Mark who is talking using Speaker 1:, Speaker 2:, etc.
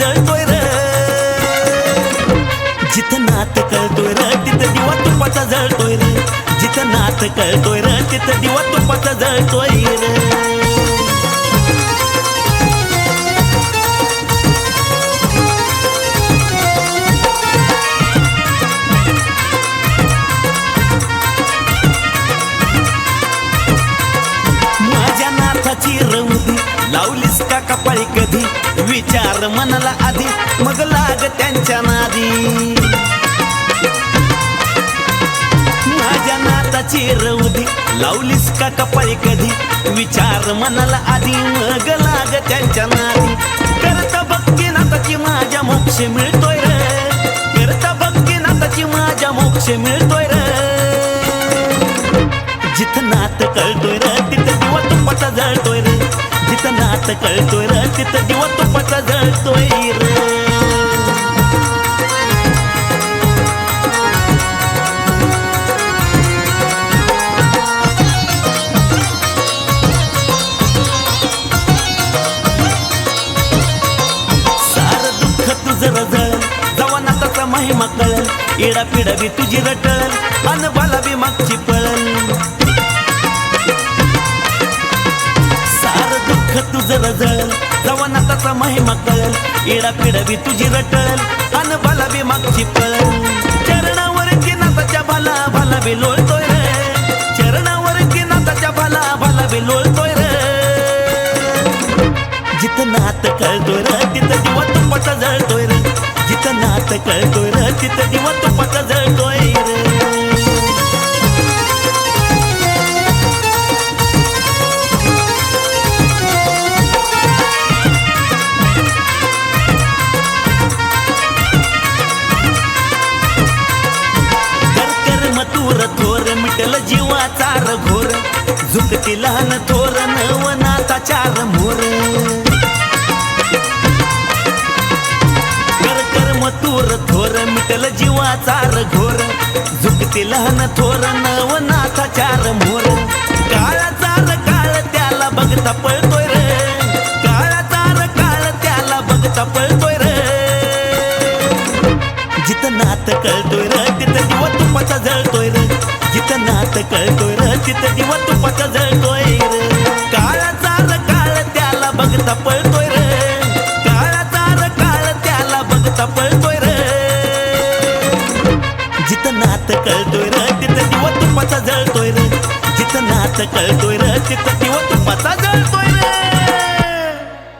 Speaker 1: जळतोय र. जिथं नात कळतोय र तिथं दिवा तुपाचा जळतोय र. जिथं नात कळतोय र तिथं दिवा तुपाचा जळतोय र. लावलीस का कपाळी कधी? विचार मनाला आधी मग लाग त्यांच्या नादी. माझ्या नाताची रवधी लावलीस का कपाळी कधी? विचार मनाला आधी मग लाग त्यांच्या नादी. करता भक्ती नाताची माझ्या मोक्ष मिळतोय र. करता भक्ती नाताची माझ्या मोक्ष मिळतोय र. जिथं नात कळतोय र तिथं दिवा तुपाचा जळतोय र. नात कळतोय र तिथं दिवा तुपाचा जळतोय सार दुःख तुझं रजळ जवा महिमा कळल इडा पिडा बी तुझी रटळ अन बाला बी मागची पळल. दुःख तुझं रजळ जवा महिमा कळ. इडा पिडा बी तुझी रटळ. अन बाला बी मागची पळ. चरणावर की नाताच्या भाला भाला बी लोळतोय रे. चरणावर की नाताच्या भाला भाला बी लोळतोय रे. जिथं नात कळतोय र तिथं दिवा तुपाचा जळतोय रे. जिथं नात कळतोय र तिथं दिवा तुपाचा जळतोय. चार घोर झुकती लहान थोर नवनाचा चार मोर. कर कर मतूर थोर मिटल जीवाचार घोर झुकती लहान थोर नवनाथा चार मोर. काळा चार काळ त्याला बघता पळतोय रे. काळा चार काळ त्याला बघता पळतोय रे. जिथं नात कळतोय र तिथं दिवा तुपाचा जळतोय रे. जिथं नात कळतोय र तिथं दिवा तुपाचा जळतोय रे. काळाचा र काळ त्याला बघता पळतोय रे. काळा र काळ त्याला बघता पळतोय रे. जिथं नात कळतोय र तिथं दिवा तुपाचा जळतोय रे. जिथं नात कळतोय र तिथं दिवा तुपाचा जळतोय रे.